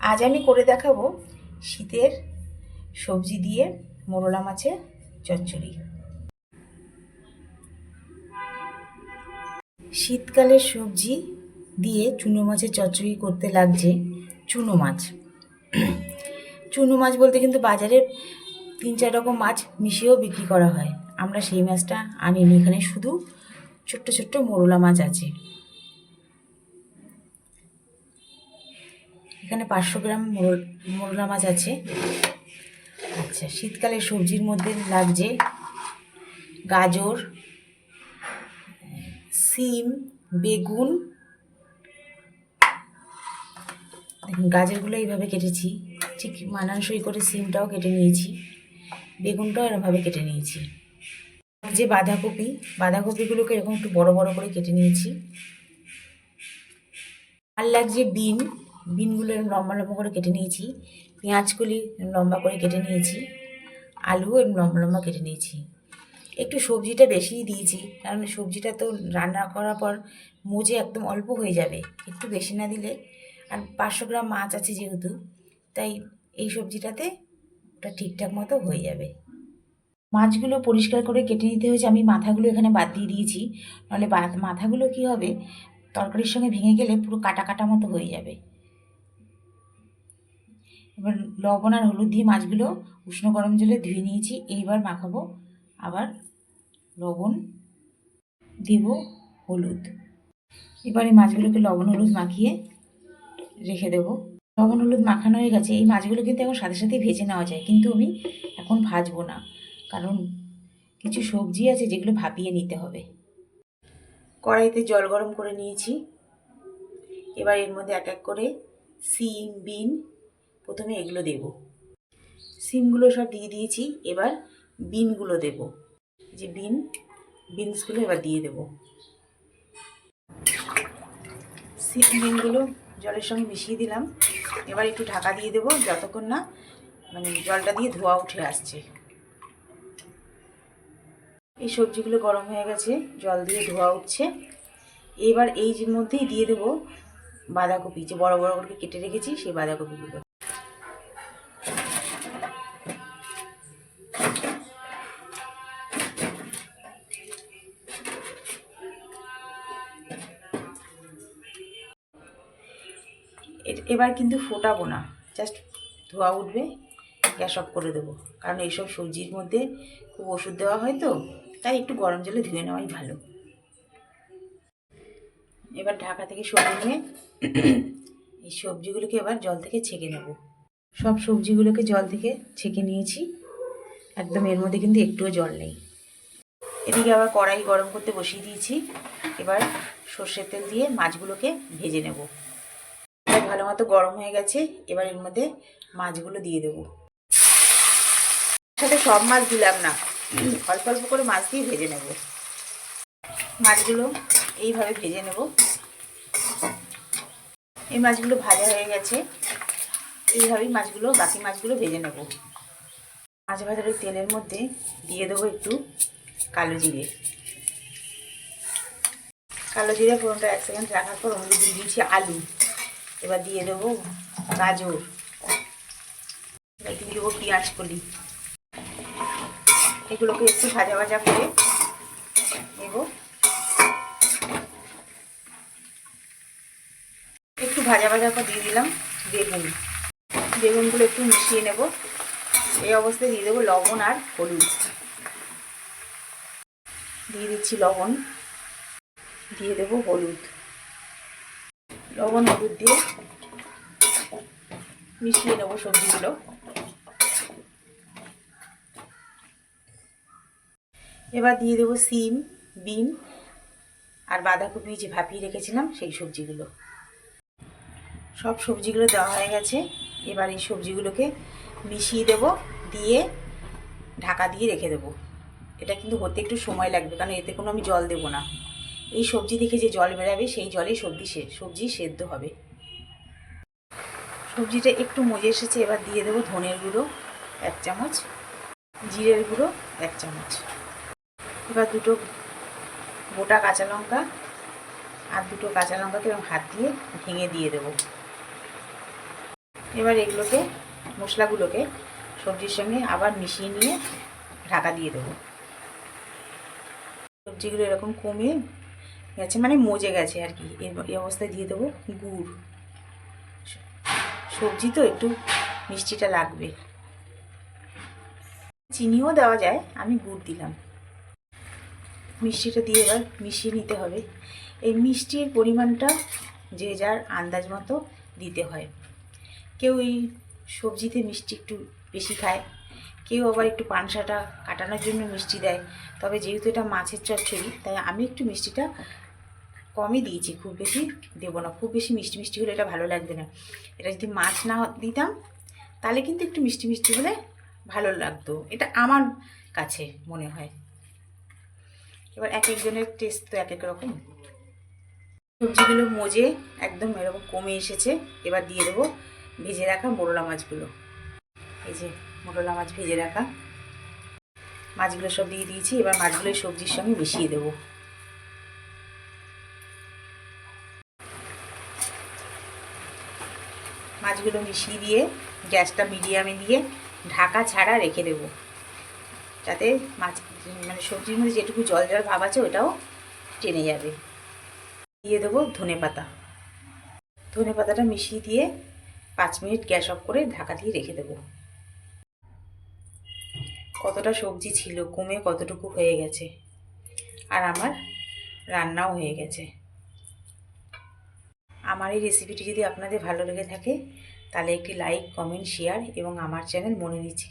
আজ আমি করে দেখাবো শীতের সবজি দিয়ে মোরলা মাছের চচ্চড়ি। শীতকালের সবজি দিয়ে চুনো মাছের চচ্চড়ি করতে লাগছে চুনো মাছ। চুনো মাছ বলতে কিন্তু বাজারে তিন চার রকম মাছ মিশিয়েও বিক্রি করা হয়। আমরা সেই মাছটা আনিনি, এখানে শুধু ছোট্ট ছোট্ট মোরলা মাছ আছে। এখানে পাঁচশো গ্রাম মোর- মোরলা মাছ আছে। আচ্ছা শীতকালে সবজির মধ্যে লাগছে গাজর, সিম, বেগুন। গাজরগুলো এইভাবে কেটেছি। ঠিক মানানসই করে সিমটাও কেটে নিয়েছি। বেগুনটাও এরমভাবে কেটে নিয়েছি। যে বাঁধাকপি, বাঁধাকপিগুলোকে এরকম একটু বড় বড় করে কেটে নিয়েছি। আর লাগছে বিন। বিনগুলো লম্বা লম্বা করে কেটে নিয়েছি, পেঁয়াজগুলি লম্বা করে কেটে নিয়েছি আলু এরকম লম্বা লম্বা কেটে নিয়েছি। একটু সবজিটা বেশিই দিয়েছি, কারণ সবজিটা তো রান্না করার পর মুজে একদম অল্প হয়ে যাবে, একটু বেশি না দিলে। আর পাঁচশো গ্রাম মাছ আছে যেহেতু, তাই এই সবজিটাতে ওটা ঠিকঠাক মতো হয়ে যাবে। মাছগুলো পরিষ্কার করে কেটে নিতে হয়েছে, আমি মাথাগুলো এখানে বাদ দিয়ে দিয়েছি নাহলে মাথাগুলো কি হবে, তরকারির সঙ্গে ভেঙে গেলে পুরো কাটা কাটা মতো হয়ে যাবে। এবার লবণ আর হলুদ দিয়ে মাছগুলো উষ্ণ গরম জলে ধুয়ে নিয়েছি। এইবার মাখাবো আবার লবণ, দেব হলুদ। এবার এই মাছগুলোকে লবণ হলুদ মাখিয়ে রেখে দেব। লবণ হলুদ মাখানো হয়ে গেছে। এই মাছগুলো কিন্তু এখন সাথে সাথে ভেজে নেওয়া যায়, কিন্তু আমি এখন ভাজবো না। কারণ কিছু সবজি আছে যেগুলো ভাপিয়ে নিতে হবে। কড়াইতে জল গরম করে নিয়েছি। এবার এর মধ্যে এক এক করে সিম, বিন প্রথমে এগুলো দেব। সিমগুলো সব দিয়ে দিয়েছি, এবার বিনগুলো দেব। যে বিন, বিনসগুলো এবার দিয়ে দেব। বিনগুলো জলের সঙ্গে মিশিয়ে দিলাম। এবার একটু ঢাকা দিয়ে দেবো, যতক্ষণ না মানে জলটা দিয়ে ধোয়া উঠে আসছে। এই সবজিগুলো গরম হয়ে গেছে, জল দিয়ে ধোয়া উঠছে। এবার এই মধ্যেই দিয়ে দেবো বাঁধাকপি। যে বড় বড় করে কেটে রেখেছি, সেই বাঁধাকপিগুলো। এবার কিন্তু ফোটাবো না। জাস্ট ধোয়া উঠবে, গ্যাস অফ করে দেবো। কারণ এইসব সবজির মধ্যে খুব ওষুধ দেওয়া হয় তো, তাই একটু গরম জলে ধুয়ে নেওয়াই ভালো। এবার ঢাকা থেকে সরিয়ে নিয়ে এই সবজিগুলোকে এবার জল থেকে ছেঁকে নেব। সব সবজিগুলোকে জল থেকে ছেঁকে নিয়েছি। একদম এর মধ্যে কিন্তু একটুও জল নেই। এদিকে আবার কড়াই গরম করতে বসিয়ে দিয়েছি। এবার সর্ষের তেল দিয়ে মাছগুলোকে ভেজে নেব। ভালো মতো গরম হয়ে গেছে, এবার এর মধ্যে মাছগুলো দিয়ে দেবো। সাথে সব মাছ দিলাম না, অল্প অল্প করে মাছ দিয়ে ভেজে নেব। মাছগুলো এইভাবে ভেজে নেব। এই মাছগুলো ভাজা হয়ে গেছে, এইভাবেই মাছগুলো, বাকি মাছগুলো ভেজে নেব। মাছ ভাজার ওই তেলের মধ্যে দিয়ে দেবো একটু কালো জিরে। কালো জিরে ফোড়নটা এক সেকেন্ড রাখার পর ওর দিয়ে দিয়েছি আলু। এবার দিয়ে দেবো গাজর। এবার দিয়ে দেবো পেঁয়াজ কলি। এগুলোকে একটু ভাজা ভাজা করে নেব। একটু ভাজা ভাজা করে দিয়ে দিলাম বেগুন। বেগুনগুলো একটু মিশিয়ে নেব। এই অবস্থায় দিয়ে দেবো লবণ আর হলুদ। দিয়ে দিচ্ছি লবণ। দিয়ে দেবো হলুদ। লবণ, হলুদ দিয়ে মিশিয়ে নেব সবজিগুলো। এবার দিয়ে দেবো সিম, বিন আর বাঁধাকপি যে ভাপিয়ে রেখেছিলাম সেই সবজিগুলো। সব সবজিগুলো দেওয়া হয়ে গেছে। এবার এই সবজিগুলোকে মিশিয়ে দেব, দিয়ে ঢাকা দিয়ে রেখে দেবো। এটা কিন্তু হতে একটু সময় লাগবে, কারণ এতে কোনো আমি জল দেবো না। এই সবজি দেখে যে জল বেরাবে, সেই জলেই সবজি সবজি সেদ্ধ হবে। সবজিটা একটু মজে এসেছে, এবার দিয়ে দেবো ধনের গুঁড়ো, এক চামচ। জিরের গুঁড়ো, এক চামচ। এবার দুটো গোটা কাঁচা লঙ্কা আর দুটো কাঁচা লঙ্কাকে এরকম হাত দিয়ে ভেঙে দিয়ে দেবো। এবার এগুলোকে, মশলাগুলোকে সবজির সঙ্গে আবার মিশিয়ে নিয়ে ঢাকা দিয়ে দেবো। সবজিগুলো এরকম কমে গেছে মানে মজে গেছে আর কি। এই অবস্থায় দিয়ে দেবো গুড়। সবজি তো একটু মিষ্টিটা লাগবে। চিনিও দেওয়া যায়, আমি গুড় দিলাম। মিষ্টিটা দিয়ে এবার মিশিয়ে নিতে হবে। এই মিষ্টির পরিমাণটা যে যার আন্দাজ মতো দিতে হয়। কেউ এই সবজিতে মিষ্টি একটু বেশি খায়, কেউ আবার একটু পানসাটা কাটানোর জন্য মিষ্টি দেয়। তবে যেহেতু এটা মাছের চচ্চড়ি, তাই আমি একটু মিষ্টিটা কমই দিয়েছি, খুব বেশি দেবো না, খুব বেশি মিষ্টি মিষ্টি হলে এটা ভালো লাগবে না। এটা যদি মাছ না দিতাম, তাহলে কিন্তু একটু মিষ্টি মিষ্টি হলে ভালো লাগতো, এটা আমার কাছে মনে হয়। এবার এক একজনের টেস্ট তো এক এক রকম। সবজিগুলো মজে একদম এরকম কমে এসেছে, এবার দিয়ে দেবো ভেজে রাখা মোরলা মাছগুলো। এই যে মোরলা মাছ ভেজে রাখা। মাছগুলো সব দিয়ে দিয়েছি, এবার মাছগুলো সবজির সঙ্গে মিশিয়ে দেবো। মাছগুলো মিশিয়ে দিয়ে, গ্যাসটা মিডিয়ামে দিয়ে ঢাকা ছাড়া রেখে দেবো। যাতে মাছ মানে সবজির মধ্যে যেটুকু জল জল ভাব আছে, ওটাও টেনে যাবে। দিয়ে দেবো ধনে পাতা। ধনে পাতাটা মিশিয়ে দিয়ে পাঁচ মিনিট গ্যাস অফ করে ঢাকা দিয়ে রেখে দেবো। কতটা সবজি ছিল, কমে কতটুকু হয়ে গেছে, আর আমার রান্নাও হয়ে গেছে। আমার এই রেসিপিটি যদি আপনাদের ভালো লেগে থাকে, তাহলে একটি লাইক কমেন্ট শেয়ার এবং আমার চ্যানেল মনে নিচ্ছে